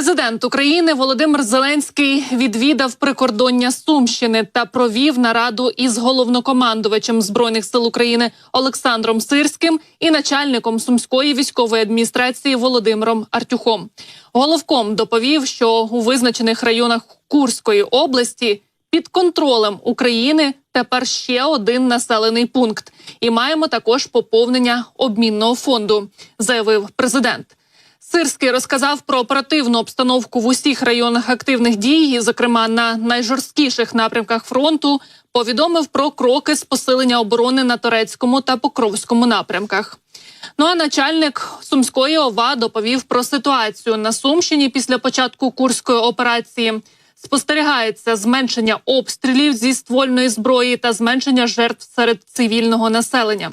Президент України Володимир Зеленський відвідав прикордоння Сумщини та провів нараду із головнокомандувачем збройних сил України Олександром Сирським і начальником сумської військової адміністрації Володимиром Артюхом. Головком доповів, що у визначених районах Курської області під контролем України тепер ще один населений пункт, і маємо також поповнення обмінного фонду, заявив президент. Сирський розказав про оперативну обстановку в усіх районах активних дій, зокрема на найжорсткіших напрямках фронту. Повідомив про кроки з посилення оборони на турецькому та покровському напрямках. Ну а начальник сумської ОВА доповів про ситуацію на Сумщині після початку курської операції. Спостерігається зменшення обстрілів зі ствольної зброї та зменшення жертв серед цивільного населення.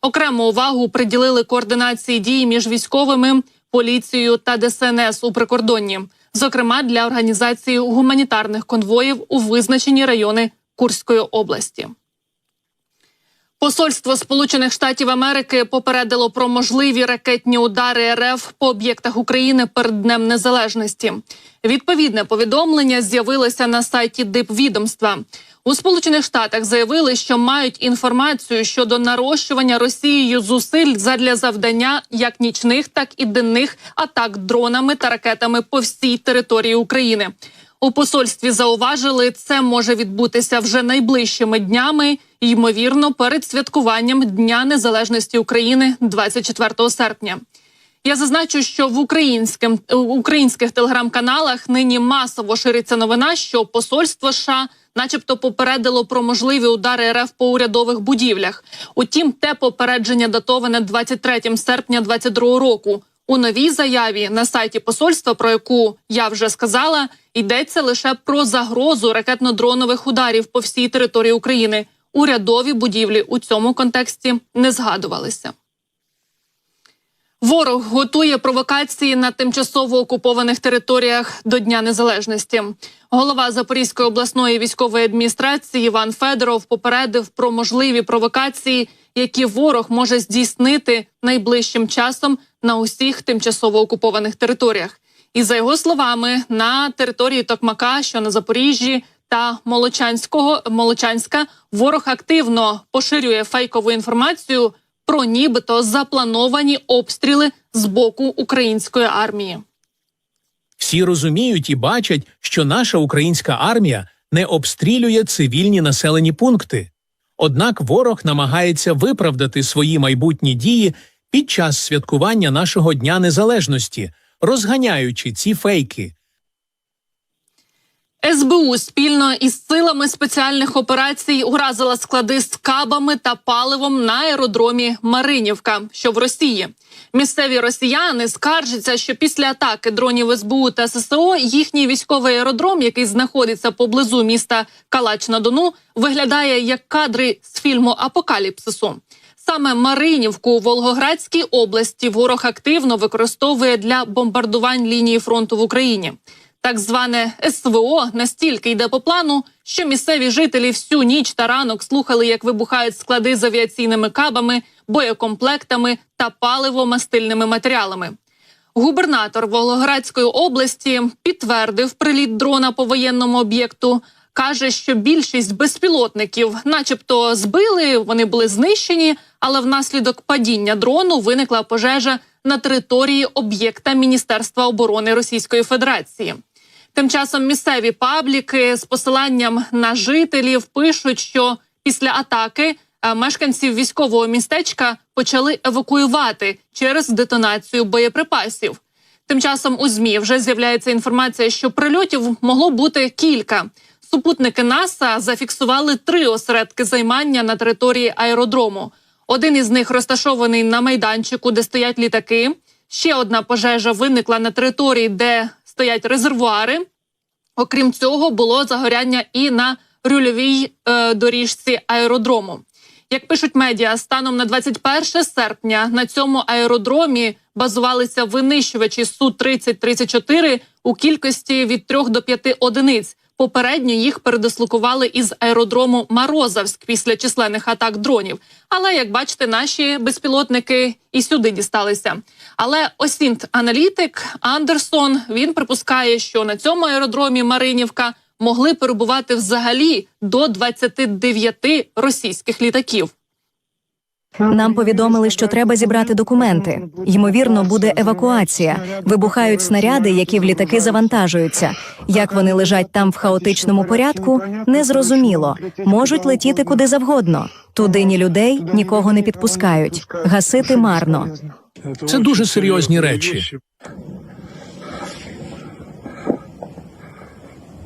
Окрему увагу приділили координації дій між військовими, поліцією та ДСНС у прикордонні, зокрема для організації гуманітарних конвоїв у визначені райони Курської області. Посольство Сполучених Штатів Америки попередило про можливі ракетні удари РФ по об'єктах України перед Днем Незалежності. Відповідне повідомлення з'явилося на сайті Дипвідомства. У Сполучених Штатах заявили, що мають інформацію щодо нарощування Росією зусиль задля завдання як нічних, так і денних атак дронами та ракетами по всій території України. У посольстві зауважили, це може відбутися вже найближчими днями, ймовірно, перед святкуванням Дня Незалежності України 24 серпня. Я зазначу, що в українським українських телеграм-каналах нині масово шириться новина, що посольство США, начебто, попередило про можливі удари РФ по урядових будівлях. Утім, те попередження датоване 23 серпня 2022 року. У новій заяві на сайті посольства, про яку я вже сказала, йдеться лише про загрозу ракетно-дронових ударів по всій території України. Урядові будівлі у цьому контексті не згадувалися. Ворог готує провокації на тимчасово окупованих територіях до Дня Незалежності. Голова Запорізької обласної військової адміністрації Іван Федоров попередив про можливі провокації, які ворог може здійснити найближчим часом на усіх тимчасово окупованих територіях. І за його словами, на території Токмака, що на Запоріжжі та Молочанського Молочанська, ворог активно поширює фейкову інформацію про нібито заплановані обстріли з боку української армії. Всі розуміють і бачать, що наша українська армія не обстрілює цивільні населені пункти. Однак ворог намагається виправдати свої майбутні дії під час святкування нашого Дня Незалежності, розганяючи ці фейки. СБУ спільно із силами спеціальних операцій уразила склади з кабами та паливом на аеродромі Маринівка, що в Росії. Місцеві росіяни скаржаться, що після атаки дронів СБУ та ССО їхній військовий аеродром, який знаходиться поблизу міста Калач на Дону, виглядає як кадри з фільму Апокаліпсису. Саме Маринівку у Волгоградській області ворог активно використовує для бомбардувань лінії фронту в Україні. Так зване СВО настільки йде по плану, що місцеві жителі всю ніч та ранок слухали, як вибухають склади з авіаційними кабами, боєкомплектами та паливо-мастильними матеріалами. Губернатор Волгоградської області підтвердив приліт дрона по воєнному об'єкту. Каже, що більшість безпілотників, начебто, збили, вони були знищені, але внаслідок падіння дрону виникла пожежа на території об'єкта Міністерства оборони Російської Федерації. Тим часом місцеві пабліки з посиланням на жителів пишуть, що після атаки е, мешканців військового містечка почали евакуювати через детонацію боєприпасів. Тим часом у змі вже з'являється інформація, що прильотів могло бути кілька. Супутники НАСА зафіксували три осередки займання на території аеродрому. Один із них розташований на майданчику, де стоять літаки. Ще одна пожежа виникла на території, де стоять резервуари. Окрім цього, було загоряння і на рульовій е, доріжці аеродрому. Як пишуть медіа, станом на 21 серпня на цьому аеродромі базувалися винищувачі су 30 34 у кількості від 3 до 5 одиниць. Попередньо їх передислокували із аеродрому Морозовськ після численних атак дронів. Але як бачите, наші безпілотники і сюди дісталися. Але осінт аналітик Андерсон він припускає, що на цьому аеродромі Маринівка могли перебувати взагалі до 29 російських літаків. Нам повідомили, що треба зібрати документи. Ймовірно, буде евакуація. Вибухають снаряди, які в літаки завантажуються. Як вони лежать там в хаотичному порядку, незрозуміло. Можуть летіти куди завгодно. Туди ні людей, нікого не підпускають. Гасити марно. Це дуже серйозні речі.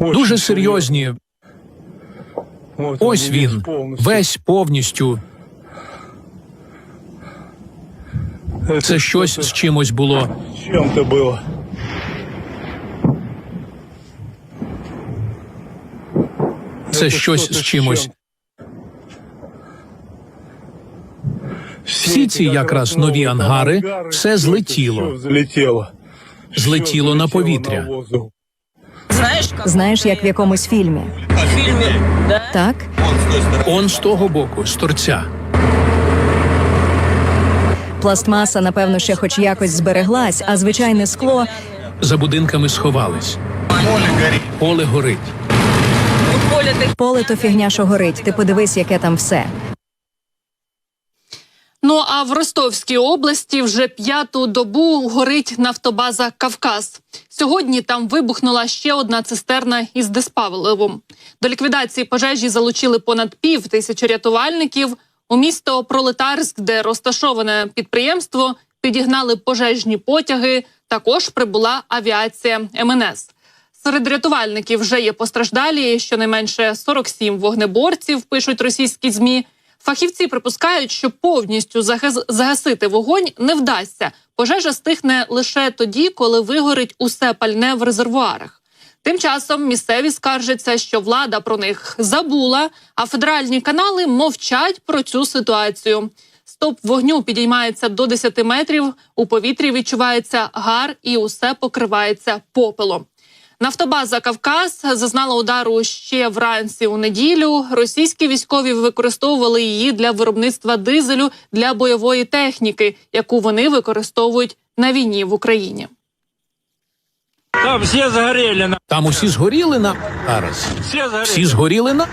Дуже серйозні. Ось він, весь повністю. Це щось з чимось було. чем-то было. Це щось з чимось. Всі ці якраз нові ангари, все злетіло. Злетіло. На повітря. Знаєш, як в якомусь фільмі. Так Он з того боку, з торця. Пластмаса, напевно, ще хоч якось збереглась, а звичайне скло За будинками сховались. Поле горить. Поля такие поле то фігня, що горить. Ти подивись, яке там все. Ну а в Ростовській області вже п'яту добу горить нафтобаза Кавказ. Сьогодні там вибухнула ще одна цистерна із диспаливом. До ліквідації пожежі залучили понад пів тисячі рятувальників. У місто Пролетарськ, де розташоване підприємство, підігнали пожежні потяги. Також прибула авіація МНС. Серед рятувальників вже є постраждалі. Щонайменше 47 вогнеборців пишуть російські змі. Фахівці припускають, що повністю загасити вогонь не вдасться. Пожежа стихне лише тоді, коли вигорить усе пальне в резервуарах. Тим часом місцеві скаржаться, що влада про них забула, а федеральні канали мовчать про цю ситуацію. Стоп вогню підіймається до 10 метрів. У повітрі відчувається гар, і усе покривається попелом. Нафтобаза Кавказ зазнала удару ще вранці у неділю. Російські військові використовували її для виробництва дизелю для бойової техніки, яку вони використовують на війні в Україні. Там все загорели, на... Там усі згоріли на зараз. все загорели. Всі згоріли на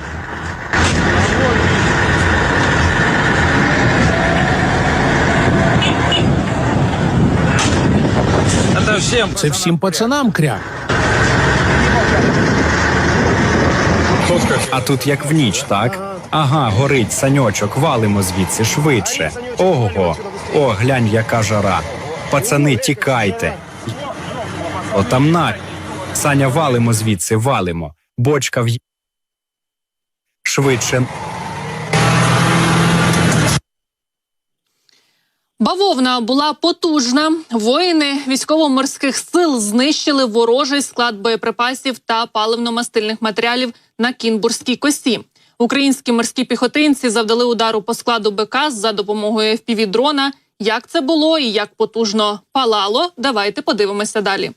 Это всем. це всім пацанам кряк. А тут як в ніч, так? Ага, горить саньочок, валимо звідси швидше. Ого, о, глянь, яка жара. Пацани, тікайте. О, там на. Саня, валимо звідси, валимо. Бочка в швидше. Бавовна була потужна. Воїни військово-морських сил знищили ворожий склад боєприпасів та паливно-мастильних матеріалів на Кінбурзькій косі. Українські морські піхотинці завдали удару по складу БК за допомогою FPV-дрона. Як це було і як потужно палало? Давайте подивимося далі.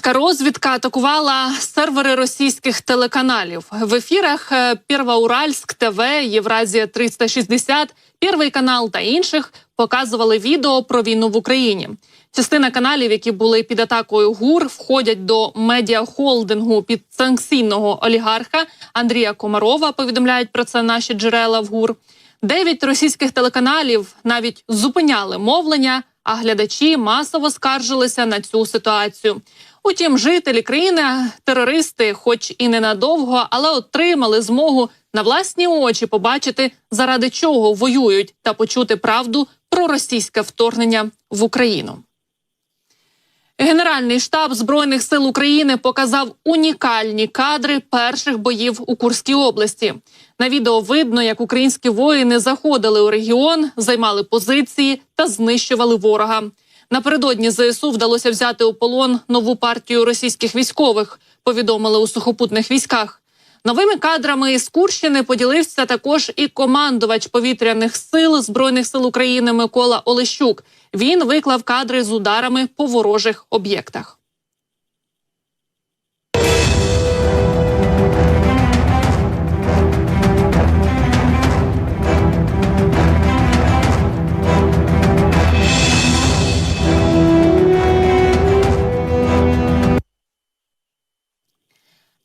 Українська розвідка атакувала сервери російських телеканалів в ефірах е, Первоуральськ ТВ, Євразія 360, Первий канал та інших показували відео про війну в Україні. Частина каналів, які були під атакою ГУР, входять до медіахолдингу підсанкційного олігарха Андрія Комарова. Повідомляють про це наші джерела в ГУР. Дев'ять російських телеканалів навіть зупиняли мовлення, а глядачі масово скаржилися на цю ситуацію. Утім, жителі країни, терористи, хоч і ненадовго, але отримали змогу на власні очі побачити, заради чого воюють, та почути правду про російське вторгнення в Україну. Генеральний штаб збройних сил України показав унікальні кадри перших боїв у Курській області. На відео видно, як українські воїни заходили у регіон, займали позиції та знищували ворога. Напередодні ЗСУ вдалося взяти у полон нову партію російських військових. Повідомили у сухопутних військах. Новими кадрами із Курщини поділився також і командувач повітряних сил збройних сил України Микола Олещук. Він виклав кадри з ударами по ворожих об'єктах.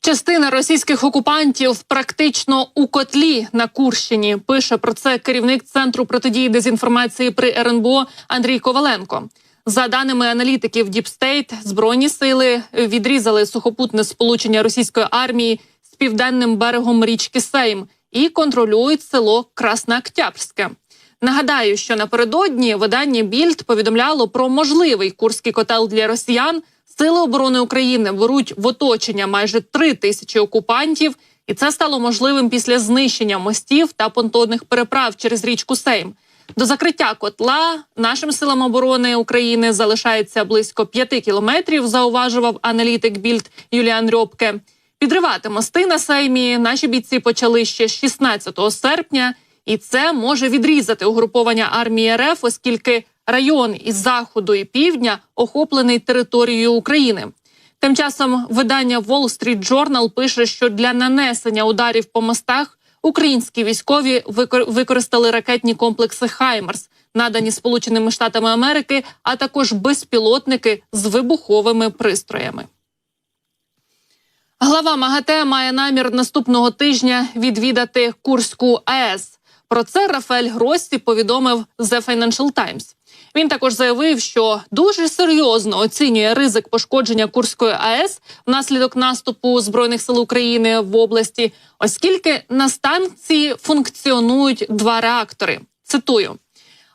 Частина російських окупантів практично у котлі на Курщині. Пише про це керівник центру протидії дезінформації при РНБО Андрій Коваленко. За даними аналітиків Діпстейт, збройні сили відрізали сухопутне сполучення російської армії з південним берегом річки Сейм і контролюють село Краснооктябрське. Нагадаю, що напередодні видання Більд повідомляло про можливий курський котел для росіян. Сили оборони України беруть в оточення майже три тисячі окупантів, і це стало можливим після знищення мостів та понтонних переправ через річку Сейм. До закриття котла нашим силам оборони України залишається близько п'яти кілометрів. Зауважував аналітик Більд Юліан Рьобке. Підривати мости на сеймі наші бійці почали ще 16 серпня, і це може відрізати угруповання армії РФ, оскільки район із заходу і півдня охоплений територією України. Тим часом видання Wall Street Journal пише, що для нанесення ударів по мостах українські військові використали ракетні комплекси Хаймерс, надані Сполученими Штатами Америки, а також безпілотники з вибуховими пристроями. Глава МАГАТЕ має намір наступного тижня відвідати Курську АЕС. Про це Рафаель Гроссі повідомив The Financial Times. Він також заявив, що дуже серйозно оцінює ризик пошкодження Курської АЕС внаслідок наступу збройних сил України в області, оскільки на станції функціонують два реактори. Цитую.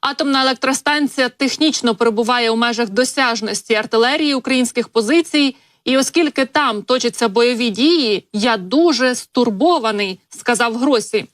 Атомна електростанція технічно перебуває у межах досяжності артилерії українських позицій, і оскільки там точаться бойові дії, я дуже стурбований, сказав Гросі.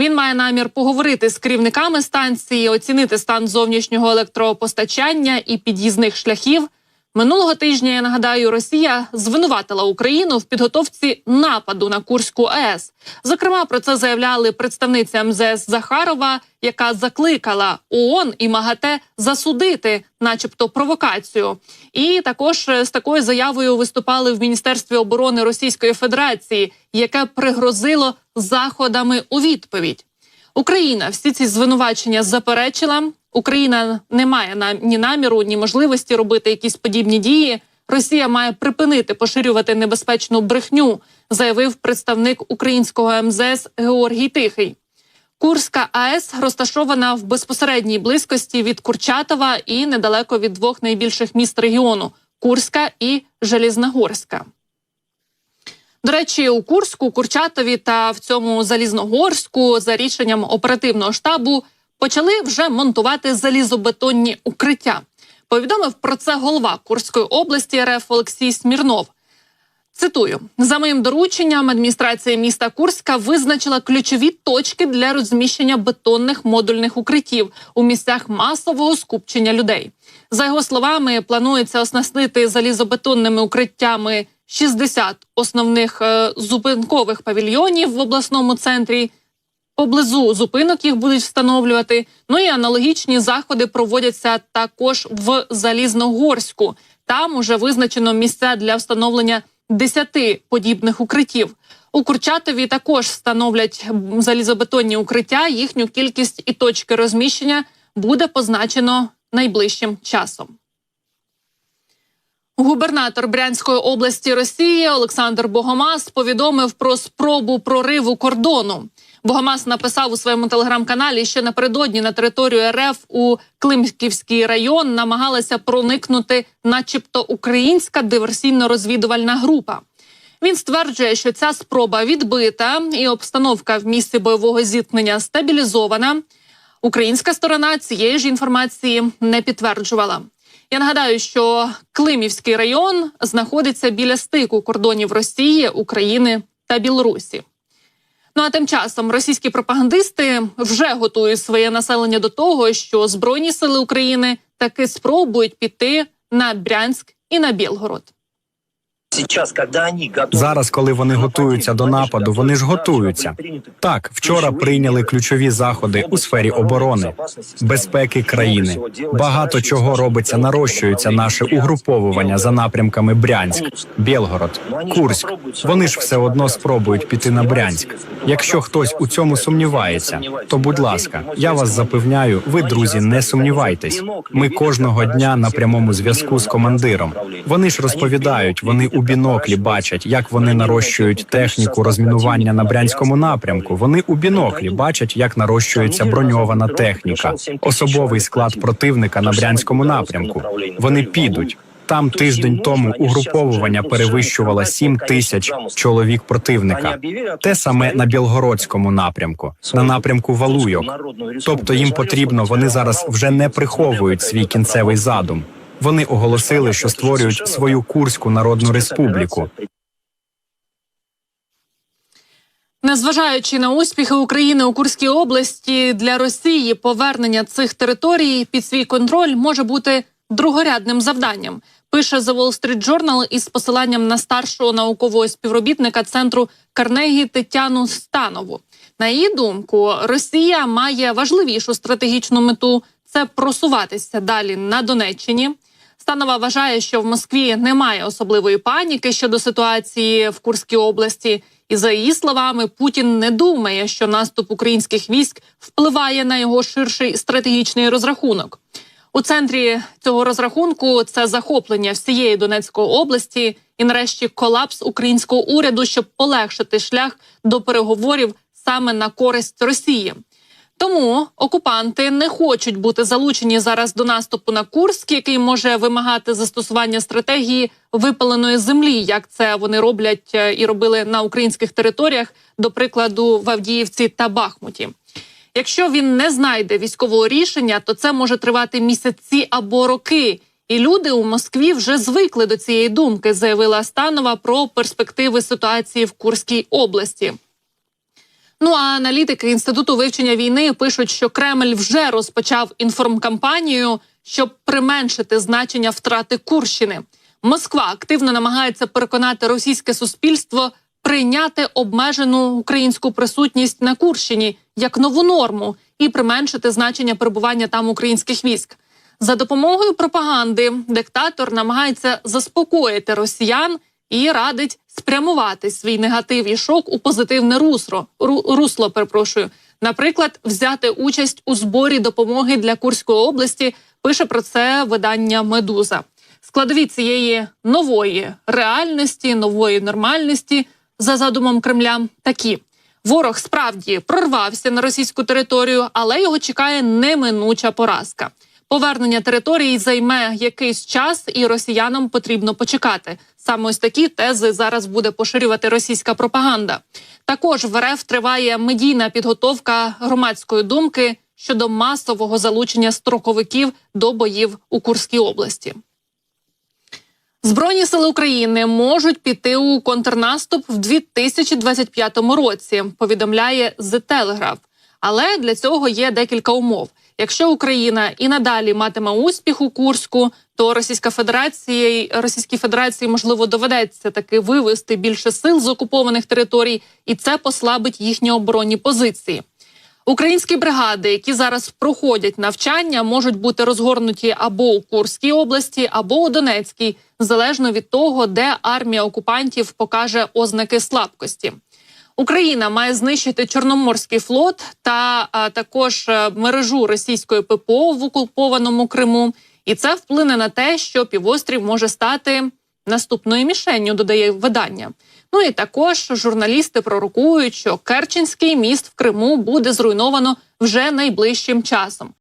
Він має намір поговорити з керівниками станції, оцінити стан зовнішнього електропостачання і під'їзних шляхів. Минулого тижня я нагадаю, Росія звинуватила Україну в підготовці нападу на Курську АЕС. Зокрема, про це заявляли представниця МЗС Захарова, яка закликала ООН і МАГАТЕ засудити, начебто, провокацію. І також е, з такою заявою виступали в міністерстві оборони Російської Федерації, яке пригрозило заходами у відповідь. Україна всі ці звинувачення заперечила. Україна не має нам ні наміру, ні можливості робити якісь подібні дії. Росія має припинити поширювати небезпечну брехню, заявив представник українського МЗС Георгій Тихий. Курська АЕС розташована в безпосередній близькості від Курчатова і недалеко від двох найбільших міст регіону Курська і Желізногорська. До речі, у Курську, Курчатові та в цьому Залізногорську за рішенням оперативного штабу почали вже монтувати залізобетонні укриття. Повідомив про це голова Курської області РФ Олексій Смірнов. Цитую за моїм дорученням, адміністрація міста Курська визначила ключові точки для розміщення бетонних модульних укриттів у місцях масового скупчення людей. За його словами, планується оснастити залізобетонними укриттями 60 основних е, зупинкових павільйонів в обласному центрі. Поблизу зупинок їх будуть встановлювати. Ну і аналогічні заходи проводяться також в Залізногорську. Там уже визначено місця для встановлення 10 подібних укриттів. У Курчатові також встановлять залізобетонні укриття. Їхню кількість і точки розміщення буде позначено найближчим часом. Губернатор Брянської області Росії Олександр Богомаз повідомив про спробу прориву кордону. Богомаз написав у своєму телеграм-каналі, що напередодні на територію РФ у Климківський район намагалася проникнути, начебто, українська диверсійно-розвідувальна група. Він стверджує, що ця спроба відбита, і обстановка в місці бойового зіткнення стабілізована. Українська сторона цієї ж інформації не підтверджувала. Я нагадаю, що Климівський район знаходиться біля стику кордонів Росії, України та Білорусі. Ну а тим часом російські пропагандисти вже готують своє населення до того, що Збройні сили України таки спробують піти на Брянськ і на Білгород. Зараз, коли вони готуються до нападу, вони ж готуються. Так, вчора прийняли ключові заходи у сфері оборони, безпеки країни. Багато чого робиться, нарощується наше угруповування за напрямками Брянськ, Білгород, Курськ. Вони ж все одно спробують піти на Брянськ. Якщо хтось у цьому сумнівається, то будь ласка, я вас запевняю, ви, друзі, не сумнівайтесь. Ми кожного дня на прямому зв'язку з командиром. Вони ж розповідають, вони у біноклі бачать, як вони нарощують техніку розмінування на брянському напрямку. Вони у біноклі бачать, як нарощується броньована техніка, особовий склад противника на брянському напрямку. Вони підуть. Там тиждень тому угруповування перевищувало 7 тисяч чоловік противника. Те саме на білгородському напрямку, на напрямку Валуйок. Тобто їм потрібно, вони зараз вже не приховують свій кінцевий задум. Вони оголосили, що створюють свою Курську народну республіку. Незважаючи на успіхи України у Курській області для Росії, повернення цих територій під свій контроль може бути другорядним завданням. Пише The Wall Street Journal із посиланням на старшого наукового співробітника центру Карнегі Тетяну Станову. На її думку, Росія має важливішу стратегічну мету це просуватися далі на Донеччині. Станова вважає, що в Москві немає особливої паніки щодо ситуації в Курській області. І за її словами, Путін не думає, що наступ українських військ впливає на його ширший стратегічний розрахунок. У центрі цього розрахунку це захоплення всієї Донецької області і, нарешті, колапс українського уряду, щоб полегшити шлях до переговорів саме на користь Росії. Тому окупанти не хочуть бути залучені зараз до наступу на Курськ, який може вимагати застосування стратегії випаленої землі, як це вони роблять е, і робили на українських територіях, до прикладу, в Авдіївці та Бахмуті. Якщо він не знайде військового рішення, то це може тривати місяці або роки. І люди у Москві вже звикли до цієї думки, заявила Станова про перспективи ситуації в Курській області. Ну а аналітики інституту вивчення війни пишуть, що Кремль вже розпочав інформкампанію, щоб применшити значення втрати Курщини. Москва активно намагається переконати російське суспільство прийняти обмежену українську присутність на Курщині як нову норму і применшити значення перебування там українських військ. За допомогою пропаганди диктатор намагається заспокоїти росіян і радить спрямувати свій негатив і шок у позитивне русло. русло. Перепрошую, наприклад, взяти участь у зборі допомоги для Курської області. Пише про це видання Медуза. Складові цієї нової реальності, нової нормальності за задумом Кремля такі. Ворог справді прорвався на російську територію, але його чекає неминуча поразка. Повернення території займе якийсь час, і росіянам потрібно почекати. Саме ось такі тези зараз буде поширювати російська пропаганда. Також в РФ триває медійна підготовка громадської думки щодо масового залучення строковиків до боїв у Курській області. Збройні сили України можуть піти у контрнаступ в 2025 році. Повідомляє The Telegraph. Але для цього є декілька умов. Якщо Україна і надалі матиме успіх у Курську, то Російська Федерація Російській Федерації можливо доведеться таки вивести більше сил з окупованих територій, і це послабить їхні оборонні позиції. Українські бригади, які зараз проходять навчання, можуть бути розгорнуті або у Курській області, або у Донецькій, залежно від того, де армія окупантів покаже ознаки слабкості. Україна має знищити Чорноморський флот та а, також е, мережу російської ППО в окупованому Криму, і це вплине на те, що півострів може стати наступною мішенню, додає видання. Ну і також журналісти пророкують, що Керченський міст в Криму буде зруйновано вже найближчим часом.